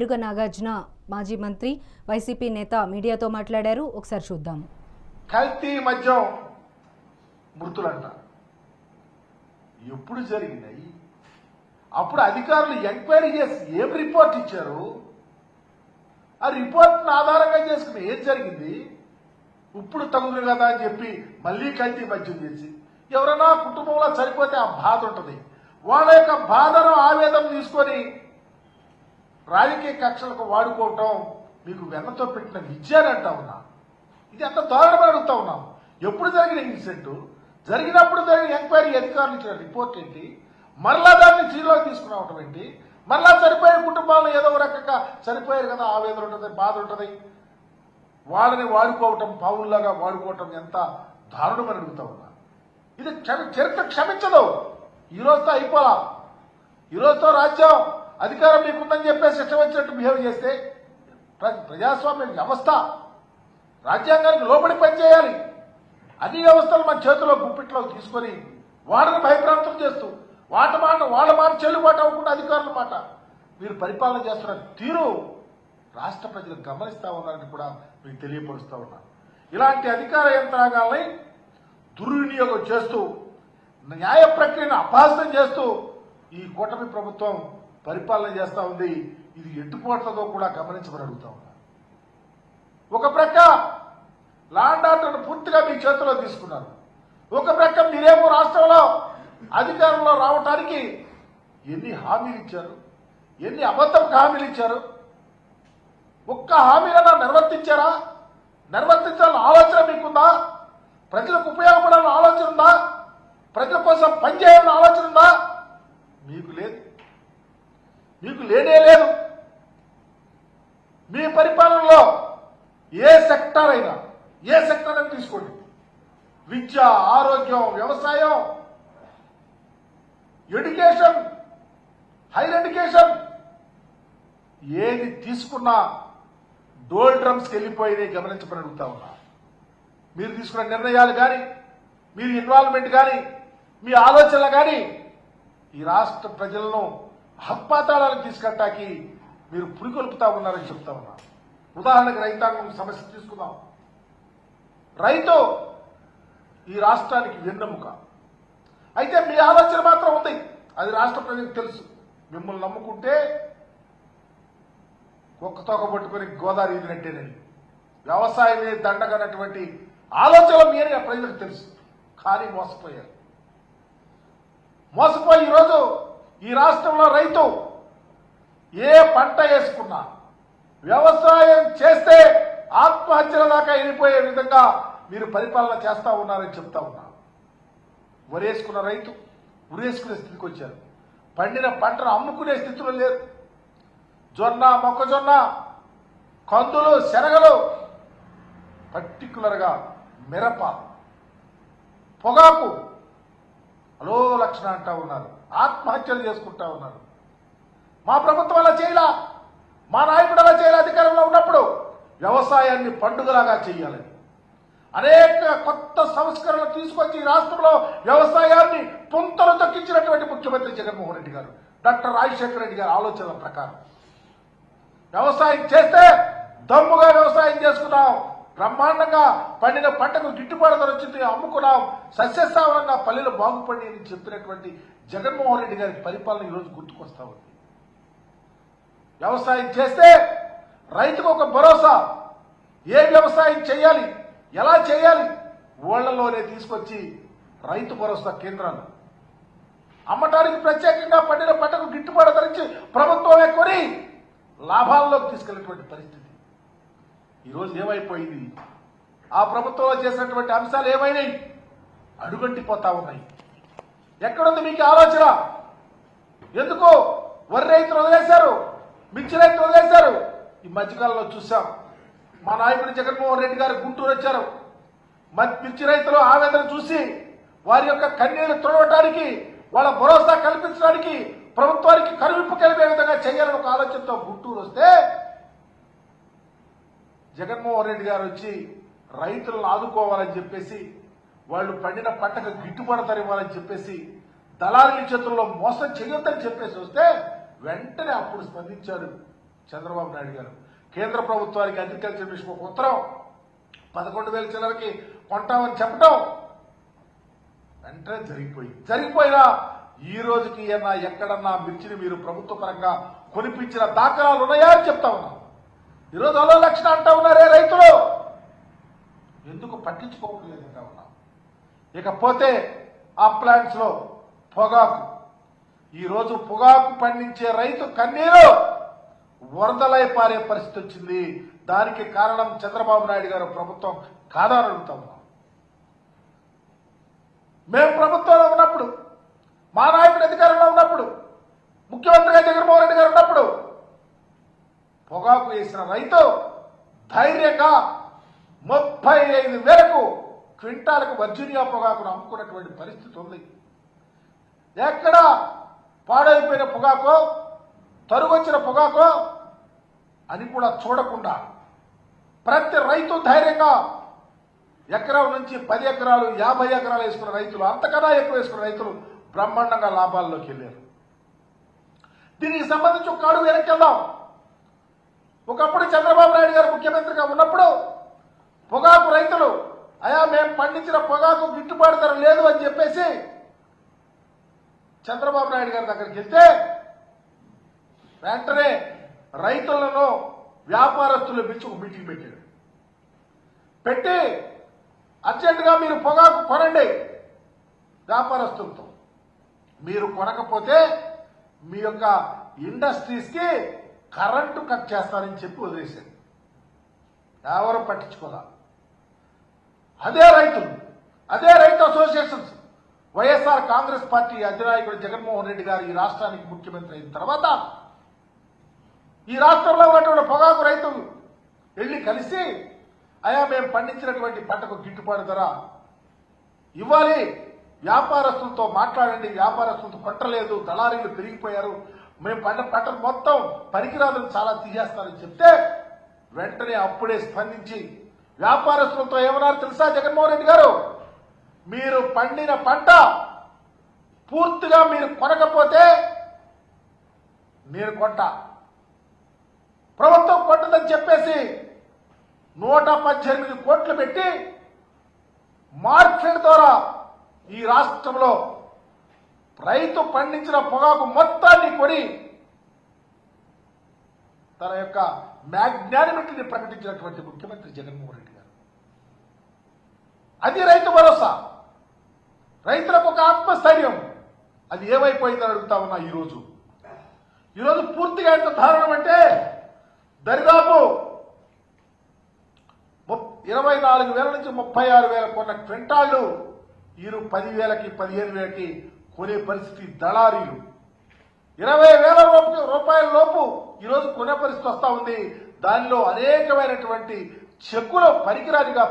మెరుగ నాగార్జున మాజీ మంత్రి వైసీపీ నేత మీడియాతో మాట్లాడారు. ఒకసారి చూద్దాం. కల్తీ మద్యం మృతులంట. ఎప్పుడు జరిగినాయి? అప్పుడు అధికారులు ఎంక్వైరీ చేసి ఏం రిపోర్ట్ ఇచ్చారు? ఆ రిపోర్ట్ను ఆధారంగా చేసుకుని ఏం జరిగింది? ఇప్పుడు తగులు కదా అని చెప్పి మళ్ళీ కల్తీ మద్యం చేసి ఎవరైనా కుటుంబంలో చనిపోతే ఆ బాధ ఉంటుంది. వాళ్ళ యొక్క బాధను ఆవేదన తీసుకొని రాజకీయ కక్షలకు వాడుకోవటం మీకు వెన్నతో పెట్టిన విద్య ఉన్నా. ఇది ఎంత దారుణమని అడుగుతా ఉన్నాం. ఎప్పుడు జరిగిన ఇన్సిడెంట్ జరిగినప్పుడు జరిగిన ఎంక్వైరీ అధికారులు ఇచ్చిన రిపోర్ట్ ఏంటి? మరలా దాన్ని చీలోకి తీసుకురావటం ఏంటి? మరలా సరిపోయే కుటుంబాలను ఏదో ఒక రకంగా సరిపోయారు కదా ఆవేదన ఉంటుంది బాధ ఉంటుంది. వాళ్ళని వాడుకోవటం పావుల్లాగా వాడుకోవటం ఎంత దారుణమని అడుగుతా ఉన్నా. ఇది క్షమి చరిత్ర క్షమించదు. ఈ రోజుతో అయిపోలా. ఈ రోజుతో రాజ్యం అధికారం మీకుందని చెప్పేసి ఇష్టం వచ్చినట్టు బిహేవ్ చేస్తే ప్రజాస్వామ్య వ్యవస్థ రాజ్యాంగానికి లోబడి పనిచేయాలి. అన్ని వ్యవస్థలు మన చేతిలో గుప్పిట్లో తీసుకొని వాళ్ళని భయప్రాంతం చేస్తూ వాటి మాట వాళ్ళ మాట చెల్లుబాటు అవ్వకుండా అధికారుల మాట మీరు పరిపాలన చేస్తున్న తీరు రాష్ట్ర ప్రజలు గమనిస్తా ఉన్నారని కూడా మీకు తెలియపరుస్తూ ఉన్నాను ఇలాంటి అధికార యంత్రాంగాల్ని దుర్వినియోగం చేస్తూ న్యాయ ప్రక్రియను అపహాసం చేస్తూ ఈ కూటమి ప్రభుత్వం పరిపాలన చేస్తూ ఉంది. ఇది ఎట్టుపోట్లతో కూడా గమనించమని అడుగుతా ఉన్నా. ఒక ప్రక్క లాండ్ ఆర్డర్ను పూర్తిగా మీ చేతిలో తీసుకున్నారు. ఒక ప్రక్క మీరేమో రాష్ట్రంలో అధికారంలో రావటానికి ఎన్ని హామీలు ఇచ్చారు? ఎన్ని అబద్ధపు హామీలు ఇచ్చారు? ఒక్క హామీలన్నా నిర్వర్తించారా? నిర్వర్తించాలని ఆలోచన మీకుందా? ప్రజలకు ఉపయోగపడాలన్న ఆలోచన ఉందా? ప్రజల కోసం పనిచేయాలని ఆలోచన ఉందా? మీకు లేదు. మీకు లేనే లేదు. మీ పరిపాలనలో ఏ సెక్టార్ అయినా ఏ సెక్టార్ అయినా తీసుకోండి. విద్య ఆరోగ్యం వ్యవసాయం ఎడ్యుకేషన్ హైర్ ఎడ్యుకేషన్ ఏది తీసుకున్నా డోల్ డ్రమ్స్కి వెళ్ళిపోయినాయి గమనించమని అడుగుతా ఉన్నా. మీరు తీసుకున్న నిర్ణయాలు కానీ మీరు ఇన్వాల్వ్మెంట్ కానీ మీ ఆలోచనలు కానీ ఈ రాష్ట్ర ప్రజలను హత్పాతాళాలకు తీసుకెళ్ళటానికి మీరు పురికొల్పుతా ఉన్నారని చెప్తా ఉన్నా. ఉదాహరణకు రైతాంగం సమస్య తీసుకుందాం. రైతు ఈ రాష్ట్రానికి వెన్నెముక. అయితే మీ ఆలోచన మాత్రం ఉంది. అది రాష్ట్ర ప్రజలకు తెలుసు. మిమ్మల్ని నమ్ముకుంటే ఒక్క తోక పట్టుకొని గోదావరి ఈదినట్టేనని వ్యవసాయమే దండగనటువంటి ఆలోచన మీరే ప్రజలకు తెలుసు. కానీ మోసపోయారు. మోసపోయి ఈరోజు ఈ రాష్ట్రంలో రైతు ఏ పంట వేసుకున్నా వ్యవసాయం చేస్తే ఆత్మహత్యల దాకా వెళ్ళిపోయే విధంగా మీరు పరిపాలన చేస్తా ఉన్నారని చెప్తా ఉన్నా. వరేసుకున్న రైతు ఉరేసుకునే స్థితికి వచ్చారు. పండిన పంటను అమ్ముకునే స్థితిలో లేరు. జొన్న మొక్కజొన్న కందులు శనగలు పర్టికులర్గా మిరప పొగాకు అలో లక్షణ అంటా ఉన్నారు. ఆత్మహత్యలు చేసుకుంటా ఉన్నారు. మా ప్రభుత్వం అలా చేయలా. మా నాయకుడు అలా చేయాలి అధికారంలో ఉన్నప్పుడు వ్యవసాయాన్ని పండుగలాగా చేయాలని అనేక కొత్త సంస్కరణలు తీసుకొచ్చి రాష్ట్రంలో వ్యవసాయాన్ని పుంతలు తొక్కించినటువంటి ముఖ్యమంత్రి జగన్మోహన్ రెడ్డి గారు డాక్టర్ రాజశేఖర రెడ్డి గారి ఆలోచనల ప్రకారం. వ్యవసాయం చేస్తే దమ్ముగా వ్యవసాయం చేసుకున్నాం బ్రహ్మాండంగా పండిన పంటకు గిట్టుబాటు ధర వచ్చింది. అమ్ముకున్నాం. సస్యస్థావరంగా పల్లెలు బాగుపడి అని చెప్పినటువంటి జగన్మోహన్ రెడ్డి గారి పరిపాలన ఈరోజు గుర్తుకొస్తా ఉంది. వ్యవసాయం చేస్తే రైతుకు ఒక భరోసా. ఏ వ్యవసాయం చేయాలి? ఎలా చేయాలి? ఓళ్ళలోనే తీసుకొచ్చి రైతు భరోసా కేంద్రాలు. అమ్మటానికి ప్రత్యేకంగా పండిన పంటకు గిట్టుబాటు ధరించి ప్రభుత్వమే కొని లాభాల్లోకి తీసుకెళ్ళినటువంటి పరిస్థితి. ఈరోజు ఏమైపోయింది? ఆ ప్రభుత్వంలో చేసినటువంటి అంశాలు ఏమైనాయి? అడుగంటిపోతా ఉన్నాయి. ఎక్కడుంది మీకు ఆలోచన? ఎందుకు వరి రైతులు వదిలేశారు? మిర్చి రైతులు వదిలేశారు? ఈ మధ్యకాలంలో చూసాం. మా నాయకుడు జగన్మోహన్ రెడ్డి గారు గుంటూరు వచ్చారు. మిర్చి రైతులు ఆవేదన చూసి వారి యొక్క కన్నీళ్ళు తుడవటానికి వాళ్ళ భరోసా కల్పించడానికి ప్రభుత్వానికి కరువిప్పు కలిపే విధంగా చేయాలని ఒక ఆలోచనతో గుంటూరు వస్తే జగన్మోహన్ రెడ్డి గారు వచ్చి రైతులను ఆదుకోవాలని చెప్పేసి వాళ్ళు పండిన పంటకు గిట్టుబాటు ధర ఇవ్వాలని చెప్పేసి దళారుల చేతుల్లో మోసం చేయొద్దని చెప్పేసి వస్తే వెంటనే అప్పుడు స్పందించారు చంద్రబాబు నాయుడు గారు. కేంద్ర ప్రభుత్వానికి అగ్రికల్చర్ మిషన్ ఒక ఉత్తరం పదకొండు వేల చిల్లరకి కొంటామని చెప్పడం వెంటనే జరిగిపోయింది. జరిగిపోయినా ఈ రోజుకి ఏమన్నా ఎక్కడన్నా మిర్చిని మీరు ప్రభుత్వ పరంగా కొనిపించిన దాఖలాలు ఉన్నాయా అని చెప్తా ఉన్నాం. ఈరోజు అలో లక్షణ అంటా ఉన్నారే రైతులు. ఎందుకు పట్టించుకోవట్లేదు అంటా ఉన్నాం. ఇకపోతే ఆ ప్లాంట్స్లో పొగాకు. ఈరోజు పొగాకు పండించే రైతు కన్నీరు వరదలై పారే పరిస్థితి వచ్చింది. దానికి కారణం చంద్రబాబు నాయుడు గారు ప్రభుత్వం కాదని అడుగుతా ఉన్నాం. మేము ప్రభుత్వంలో ఉన్నప్పుడు మా నాయకుడు అధికారంలో ఉన్నప్పుడు ముఖ్యమంత్రిగా జగన్మోహన్ రెడ్డి గారు ఉన్నప్పుడు పొగాకు వేసిన రైతు ధైర్యంగా ముప్పై ఐదు వేలకు క్వింటాలకు వర్జీనియా పొగాకును అమ్ముకున్నటువంటి పరిస్థితి ఉంది. ఎక్కడ పాడైపోయిన పొగాకో తరుగొచ్చిన పొగాకో అని కూడా చూడకుండా ప్రతి రైతు ధైర్యంగా ఎకరం నుంచి పది ఎకరాలు యాభై ఎకరాలు వేసుకున్న రైతులు అంతకన్నా ఎక్కువ వేసుకున్న రైతులు బ్రహ్మాండంగా లాభాల్లోకి వెళ్ళారు. దీనికి సంబంధించి ఒక కాడు వెనక్కి వెళ్దాం. ఒకప్పుడు చంద్రబాబు నాయుడు గారు ముఖ్యమంత్రిగా ఉన్నప్పుడు పొగాకు రైతులు అయా మేము పండించిన పొగాకు గిట్టుబాటు ధర లేదు అని చెప్పేసి చంద్రబాబు నాయుడు గారి దగ్గరికి వెళ్తే వెంటనే రైతులను వ్యాపారస్తులు పిలిచి ఒక మీటింగ్ పెట్టాడు. పెట్టి అర్జెంటుగా మీరు పొగాకు కొనండి వ్యాపారస్తులతో. మీరు కొనకపోతే మీ యొక్క ఇండస్ట్రీస్కి కరెంటు కట్ చేస్తారని చెప్పి వదిలేశారు. ఎవరు పట్టించుకోదా అదే రైతులు అదే రైతు అసోసియేషన్స్. వైఎస్ఆర్ కాంగ్రెస్ పార్టీ అధినాయకుడు జగన్మోహన్ రెడ్డి గారు ఈ రాష్ట్రానికి ముఖ్యమంత్రి అయిన తర్వాత ఈ రాష్ట్రంలో ఉన్నటువంటి పొగాకు రైతులు వెళ్ళి కలిసి అయా మేము పండించినటువంటి పంటకు గిట్టుబాటు ధర ఇవ్వాలి. వ్యాపారస్తులతో మాట్లాడండి. వ్యాపారస్తులతో కొట్టలేదు దళారీలు పెరిగిపోయారు. మేము పంట పంట మొత్తం పరికరాలను చాలా తీసేస్తారని చెప్తే వెంటనే అప్పుడే స్పందించి వ్యాపారస్తులతో ఏమన్నారు తెలుసా జగన్మోహన్ రెడ్డి గారు? మీరు పండిన పంట పూర్తిగా మీరు కొనకపోతే నేను కొట్ట ప్రభుత్వం కొట్టదని చెప్పేసి నూట పద్దెనిమిది కోట్లు పెట్టి మార్కెట్ ద్వారా ఈ రాష్ట్రంలో రైతు పండించిన పొగాకు మొత్తాన్ని కొని తన యొక్క మ్యాగ్నానిమిటీని ప్రకటించినటువంటి ముఖ్యమంత్రి జగన్మోహన్ రెడ్డి గారు. అది రైతు భరోసా. రైతులకు ఒక ఆత్మస్థైర్యం. అది ఏమైపోయిందని అడుగుతా ఉన్నా ఈరోజు. ఈరోజు పూర్తిగా ఎంత దారుణం అంటే దరిదాపు ముప్- ఇరవై నాలుగు వేల నుంచి ముప్పై ఆరు వేల కొన్న క్వింటాళ్ళు ఈరు పది వేలకి పదిహేను వేలకి కొనే పరిస్థితి దళారీలు. ఇరవై వేల రూపాయల లోపు ఈరోజు కొనే పరిస్థితి వస్తా ఉంది. దానిలో అనేకమైనటువంటి చెక్కుల పనికిరానిగా